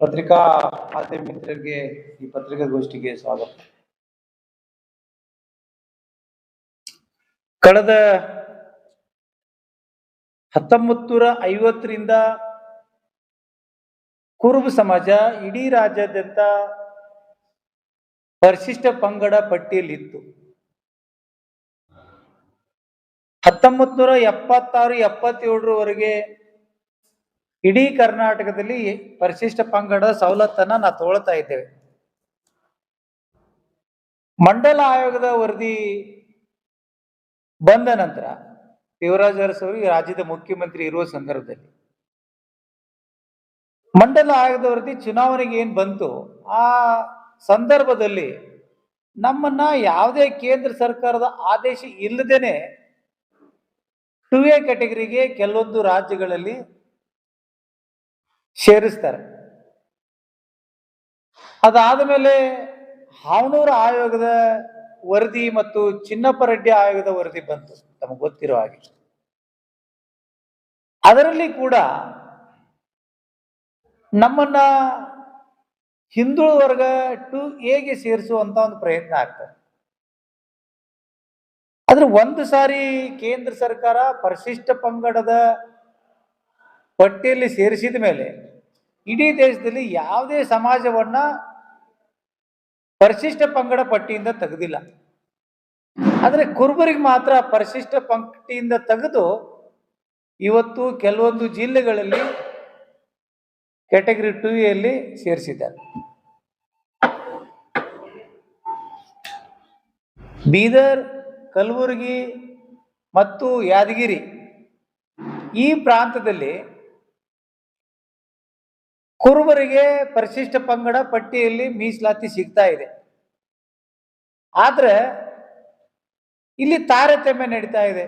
ಪತ್ರಿಕಾ ಖಾತೆ ಮಿತ್ರರಿಗೆ, ಈ ಪತ್ರಿಕಾಗೋಷ್ಠಿಗೆ ಸ್ವಾಗತ. ಕಳೆದ ಹತ್ತೊಂಬತ್ತು ನೂರ ಐವತ್ತರಿಂದ ಕುರುಬ ಸಮಾಜ ಇಡೀ ರಾಜ್ಯಾದ್ಯಂತ ಪರಿಶಿಷ್ಟ ಪಂಗಡ ಪಟ್ಟಿಯಲ್ಲಿತ್ತು. ಹತ್ತೊಂಬತ್ತು ನೂರ ಎಪ್ಪತ್ತಾರು, ಎಪ್ಪತ್ತೇಳರವರೆಗೆ ಇಡೀ ಕರ್ನಾಟಕದಲ್ಲಿ ಪರಿಶಿಷ್ಟ ಪಂಗಡ ಸವಲತ್ತನ್ನ ನಾವು ತಗೊಳ್ತಾ ಇದ್ದೇವೆ. ಮಂಡಲ ಆಯೋಗದ ವರದಿ ಬಂದ ನಂತರ ಯುವರಾಜ ಅರಸ್ ರಾಜ್ಯದ ಮುಖ್ಯಮಂತ್ರಿ ಇರುವ ಸಂದರ್ಭದಲ್ಲಿ ಮಂಡಲ ಆಯೋಗದ ವರದಿ ಚುನಾವಣೆಗೆ ಏನ್ ಬಂತು ಆ ಸಂದರ್ಭದಲ್ಲಿ ನಮ್ಮನ್ನ ಯಾವುದೇ ಕೇಂದ್ರ ಸರ್ಕಾರದ ಆದೇಶ ಇಲ್ಲದೇನೆ ಟು ಎ ಕ್ಯಾಟಗರಿಗೆ ಕೆಲವೊಂದು ರಾಜ್ಯಗಳಲ್ಲಿ ಸೇರಿಸ್ತಾರೆ. ಅದಾದ ಮೇಲೆ ಹಾವನೂರು ಆಯೋಗದ ವರದಿ ಮತ್ತು ಚಿನ್ನಪ್ಪ ರೆಡ್ಡಿ ಆಯೋಗದ ವರದಿ ಬಂತು, ತಮಗೆ ಗೊತ್ತಿರೋ ಹಾಗೆ. ಅದರಲ್ಲಿ ಕೂಡ ನಮ್ಮನ್ನ ಹಿಂದೂ ವರ್ಗ ಟು ಎಗೆ ಸೇರಿಸುವಂತ ಒಂದು ಪ್ರಯತ್ನ ಆಗ್ತದೆ ಆದ್ರೆ ಒಂದು ಸಾರಿ ಕೇಂದ್ರ ಸರ್ಕಾರ ಪರಿಶಿಷ್ಟ ಪಂಗಡದ ಪಟ್ಟಿಯಲ್ಲಿ ಸೇರಿಸಿದ ಮೇಲೆ ಇಡೀ ದೇಶದಲ್ಲಿ ಯಾವುದೇ ಸಮಾಜವನ್ನ ಪರಿಶಿಷ್ಟ ಪಂಗಡ ಪಟ್ಟಿಯಿಂದ ತೆಗೆದಿಲ್ಲ. ಆದರೆ ಕುರುಬರಿಗೆ ಮಾತ್ರ ಪರಿಶಿಷ್ಟ ಪಂಕ್ತಿಯಿಂದ ತೆಗೆದು ಇವತ್ತು ಕೆಲವೊಂದು ಜಿಲ್ಲೆಗಳಲ್ಲಿ ಕ್ಯಾಟಗರಿ ಟೂ ಎಲ್ಲಿ ಸೇರಿಸಿದ್ದಾರೆ. ಬೀದರ್, ಕಲಬುರಗಿ ಮತ್ತು ಯಾದಗಿರಿ ಈ ಪ್ರಾಂತದಲ್ಲಿ ಕುರುಬರಿಗೆ ಪರಿಶಿಷ್ಟ ಪಂಗಡ ಪಟ್ಟಿಯಲ್ಲಿ ಮೀಸಲಾತಿ ಸಿಗ್ತಾ ಇದೆ. ಆದ್ರೆ ಇಲ್ಲಿ ತಾರತಮ್ಯ ನಡೀತಾ ಇದೆ.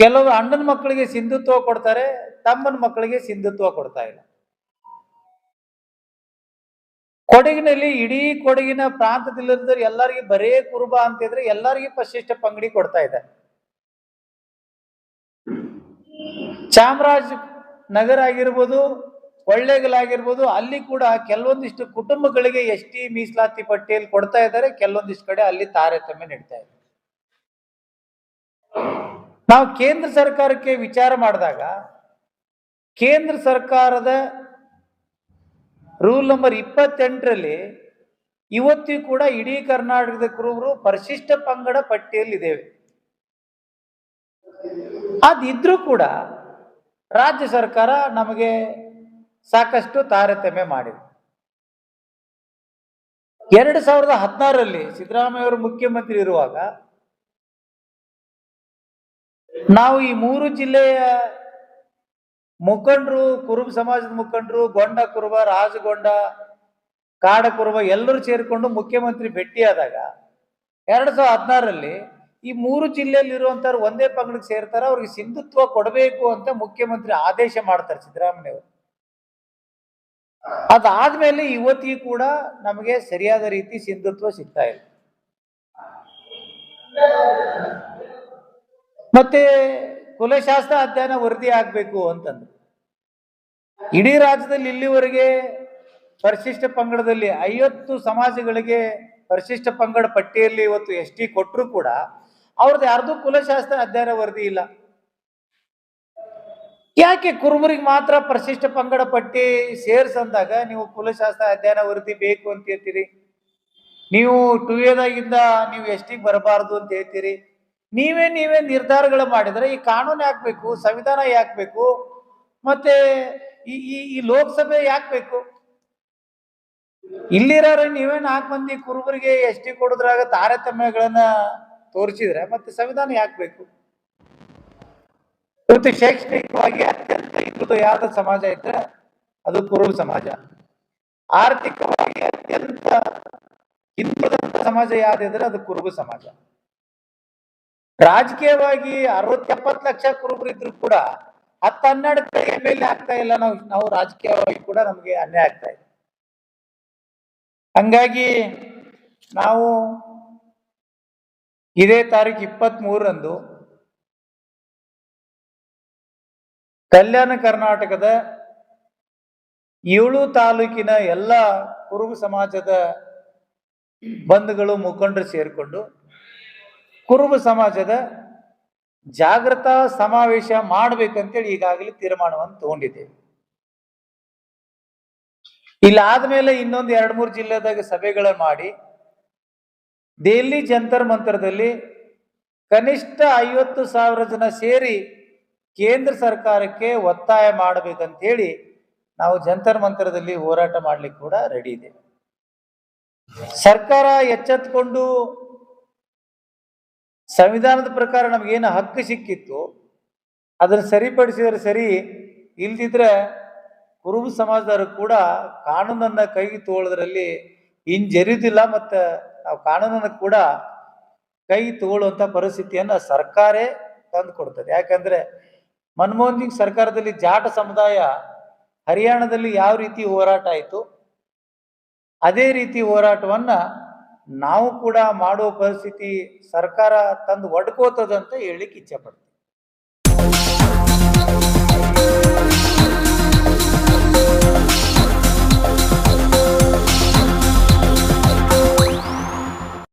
ಕೆಲವರು ಅಣ್ಣನ ಮಕ್ಕಳಿಗೆ ಸಿಂಧುತ್ವ ಕೊಡ್ತಾರೆ, ತಮ್ಮನ ಮಕ್ಕಳಿಗೆ ಸಿಂಧುತ್ವ ಕೊಡ್ತಾ ಇಲ್ಲ. ಕೊಡಗಿನಲ್ಲಿ ಇಡೀ ಕೊಡಗಿನ ಪ್ರಾಂತದಲ್ಲಿರೋದ್ರೆ ಎಲ್ಲರಿಗೆ ಬರೇ ಕುರುಬ ಅಂತಿದ್ರೆ ಎಲ್ಲರಿಗೆ ಪರಿಶಿಷ್ಟ ಪಂಗಡಿ ಕೊಡ್ತಾ ಇದ್ದಾರೆ. ಚಾಮರಾಜ ನಗರ ಆಗಿರ್ಬೋದು, ಕೊಳ್ಳೇಗಲಾಗಿರ್ಬೋದು, ಅಲ್ಲಿ ಕೂಡ ಕೆಲವೊಂದಿಷ್ಟು ಕುಟುಂಬಗಳಿಗೆ ಎಸ್ ಟಿ ಮೀಸಲಾತಿ ಪಟ್ಟಿಯಲ್ಲಿ ಕೊಡ್ತಾ ಇದ್ದಾರೆ. ಕೆಲವೊಂದಿಷ್ಟು ಕಡೆ ಅಲ್ಲಿ ತಾರತಮ್ಯ ನಡೀತಾ ಇದೆ. ನಾವು ಕೇಂದ್ರ ಸರ್ಕಾರಕ್ಕೆ ವಿಚಾರ ಮಾಡಿದಾಗ, ಕೇಂದ್ರ ಸರ್ಕಾರದ ರೂಲ್ ನಂಬರ್ ಇಪ್ಪತ್ತೆಂಟರಲ್ಲಿ ಇವತ್ತಿಗೂ ಕೂಡ ಇಡೀ ಕರ್ನಾಟಕದ ಕುರುಬರು ಪರಿಶಿಷ್ಟ ಪಂಗಡ ಪಟ್ಟಿಯಲ್ಲಿದ್ದೇವೆ. ಅದಿದ್ರೂ ಕೂಡ ರಾಜ್ಯ ಸರ್ಕಾರ ನಮಗೆ ಸಾಕಷ್ಟು ತಾರತಮ್ಯ ಮಾಡಿದೆ. ಎರಡು ಸಾವಿರದ ಹದಿನಾರರಲ್ಲಿ ಸಿದ್ದರಾಮಯ್ಯ ಅವರು ಮುಖ್ಯಮಂತ್ರಿ ಇರುವಾಗ ನಾವು ಈ ಮೂರು ಜಿಲ್ಲೆಯ ಮುಖಂಡರು, ಕುರುಬ ಸಮಾಜದ ಮುಖಂಡರು, ಗೊಂಡ ಕುರುಬ, ರಾಜಗೊಂಡ ಕಾಡ ಕುರುಬ ಎಲ್ಲರೂ ಸೇರಿಕೊಂಡು ಮುಖ್ಯಮಂತ್ರಿ ಭೇಟಿಯಾದಾಗ ಎರಡು ಸಾವಿರದ ಹದಿನಾರರಲ್ಲಿ ಈ ಮೂರು ಜಿಲ್ಲೆಯಲ್ಲಿ ಇರುವಂತವ್ರು ಒಂದೇ ಪಂಗಡಕ್ಕೆ ಸೇರ್ತಾರೆ, ಅವ್ರಿಗೆ ಸಿಂಧುತ್ವ ಕೊಡಬೇಕು ಅಂತ ಮುಖ್ಯಮಂತ್ರಿ ಆದೇಶ ಮಾಡ್ತಾರೆ ಸಿದ್ದರಾಮಯ್ಯ ಅವರು ಅದಾದ್ಮೇಲೆ ಇವತ್ತಿಗೂ ಕೂಡ ನಮಗೆ ಸರಿಯಾದ ರೀತಿ ಸಿಂಧುತ್ವ ಸಿಗ್ತಾ ಇಲ್ಲ. ಮತ್ತೆ ಕುಲಶಾಸ್ತ್ರ ಅಧ್ಯಯನ ವರದಿ ಆಗ್ಬೇಕು ಅಂತಂದ್ರು. ಇಡೀ ರಾಜ್ಯದಲ್ಲಿ ಇಲ್ಲಿವರೆಗೆ ಪರಿಶಿಷ್ಟ ಪಂಗಡದಲ್ಲಿ ಐವತ್ತು ಸಮಾಜಗಳಿಗೆ ಪರಿಶಿಷ್ಟ ಪಂಗಡ ಪಟ್ಟಿಯಲ್ಲಿ ಇವತ್ತು ಎಸ್ ಟಿ ಕೊಟ್ಟರು ಕೂಡ ಅವ್ರದ್ದು ಯಾರ್ದು ಕುಲಶಾಸ್ತ್ರ ಅಧ್ಯಯನ ವರದಿ ಇಲ್ಲ. ಯಾಕೆ ಕುರುಬರಿಗೆ ಮಾತ್ರ ಪರಿಶಿಷ್ಟ ಪಂಗಡ ಪಟ್ಟಿ ಸೇರ್ಸಂದಾಗ ನೀವು ಕುಲಶಾಸ್ತ್ರ ಅಧ್ಯಯನ ವರದಿ ಬೇಕು ಅಂತ ಹೇಳ್ತೀರಿ? ನೀವು ಟು ಎದಾಗಿಂದ ನೀವು ಎಷ್ಟಿಗೆ ಬರಬಾರದು ಅಂತ ಹೇಳ್ತೀರಿ? ನೀವೇ ನೀವೇ ನಿರ್ಧಾರಗಳು ಮಾಡಿದ್ರೆ ಈ ಕಾನೂನು ಯಾಕಬೇಕು ಸಂವಿಧಾನ ಯಾಕಬೇಕು ಮತ್ತೆ ಈ ಈ ಲೋಕಸಭೆ ಯಾಕಬೇಕು ಇಲ್ಲಿರೋ ನೀವೇ ನಾಲ್ಕು ಮಂದಿ ಕುರುಬರಿಗೆ ಎಷ್ಟಿ ಕೊಡೋದ್ರಾಗ ತಾರತಮ್ಯಗಳನ್ನ ತೋರಿಸಿದ್ರೆ ಮತ್ತೆ ಸಂವಿಧಾನ ಯಾಕೆ ಬೇಕು? ಇವತ್ತು ಶೈಕ್ಷಣಿಕವಾಗಿ ಅತ್ಯಂತ ಹಿಂದುಳಿದ ಯಾವ ಸಮಾಜ ಇದ್ರೆ ಅದು ಕುರುಬ ಸಮಾಜ. ಆರ್ಥಿಕವಾಗಿ ಅತ್ಯಂತ ಹಿಂದುಳಿದಂತ ಸಮಾಜ ಯಾವ್ದಿದ್ರೆ ಅದು ಕುರುಬ ಸಮಾಜ. ರಾಜಕೀಯವಾಗಿ ಅರವತ್ ಎಪ್ಪತ್ತು ಲಕ್ಷ ಕುರುಬರು ಇದ್ರು ಕೂಡ ಹತ್ತು ಹನ್ನೆರಡು ಎಲ್ ಎ ಆಗ್ತಾ ಇಲ್ಲ ನಾವು ನಾವು ರಾಜಕೀಯವಾಗಿ ಕೂಡ ನಮಗೆ ಅನ್ಯಾಯ ಆಗ್ತಾ ಇದೆ. ಹಂಗಾಗಿ ನಾವು ಇದೇ ತಾರೀಕು ಇಪ್ಪತ್ತ್ ಮೂರರಂದು ಕಲ್ಯಾಣ ಕರ್ನಾಟಕದ ಏಳು ತಾಲೂಕಿನ ಎಲ್ಲ ಕುರುಬ ಸಮಾಜದ ಬಂಧುಗಳು, ಮುಖಂಡರು ಸೇರಿಕೊಂಡು ಕುರುಬ ಸಮಾಜದ ಜಾಗೃತಾ ಸಮಾವೇಶ ಮಾಡಬೇಕಂತೇಳಿ ಈಗಾಗಲೇ ತೀರ್ಮಾನವನ್ನು ತಗೊಂಡಿದ್ದೇವೆ. ಇಲ್ಲಾದ ಮೇಲೆ ಇನ್ನೊಂದು ಎರಡ್ ಮೂರು ಜಿಲ್ಲೆದಾಗ ಸಭೆಗಳನ್ನು ಮಾಡಿ ದೆಹಲಿ ಜಂತರ್ ಮಂತರದಲ್ಲಿ ಕನಿಷ್ಠ ಐವತ್ತು ಸಾವಿರ ಜನ ಸೇರಿ ಕೇಂದ್ರ ಸರ್ಕಾರಕ್ಕೆ ಒತ್ತಾಯ ಮಾಡಬೇಕಂತ ಹೇಳಿ ನಾವು ಜಂತರ್ ಮಂತರದಲ್ಲಿ ಹೋರಾಟ ಮಾಡ್ಲಿಕ್ಕೆ ಕೂಡ ರೆಡಿ ಇದೆ. ಸರ್ಕಾರ ಎಚ್ಚೆತ್ಕೊಂಡು ಸಂವಿಧಾನದ ಪ್ರಕಾರ ನಮಗೇನು ಹಕ್ಕು ಸಿಕ್ಕಿತ್ತು ಅದನ್ನು ಸರಿಪಡಿಸಿದ್ರೆ ಸರಿ, ಇಲ್ದಿದ್ರೆ ಕುರುಬ ಸಮಾಜದವರು ಕೂಡ ಕಾನೂನನ್ನ ಕೈಗೆ ತೋಳದ್ರಲ್ಲಿ ಹಿಂಜರಿಯುವುದಿಲ್ಲ ಮತ್ತು ನಾವು ಕಾನೂನನ್ನು ಕೂಡ ಕೈ ತಗೊಳ್ಳುವಂತ ಪರಿಸ್ಥಿತಿಯನ್ನ ಸರ್ಕಾರೇ ತಂದು ಕೊಡ್ತದೆ ಯಾಕಂದ್ರೆ ಮನಮೋಹನ್ ಸಿಂಗ್ ಸರ್ಕಾರದಲ್ಲಿ ಜಾಟ ಸಮುದಾಯ ಹರಿಯಾಣದಲ್ಲಿ ಯಾವ ರೀತಿ ಹೋರಾಟ ಆಯಿತು, ಅದೇ ರೀತಿ ಹೋರಾಟವನ್ನ ನಾವು ಕೂಡ ಮಾಡುವ ಪರಿಸ್ಥಿತಿ ಸರ್ಕಾರ ತಂದು ಒಡ್ಕೋತದಂತ ಹೇಳಲಿಕ್ಕೆ ಇಚ್ಛೆ ಪಡ್ತೀವಿ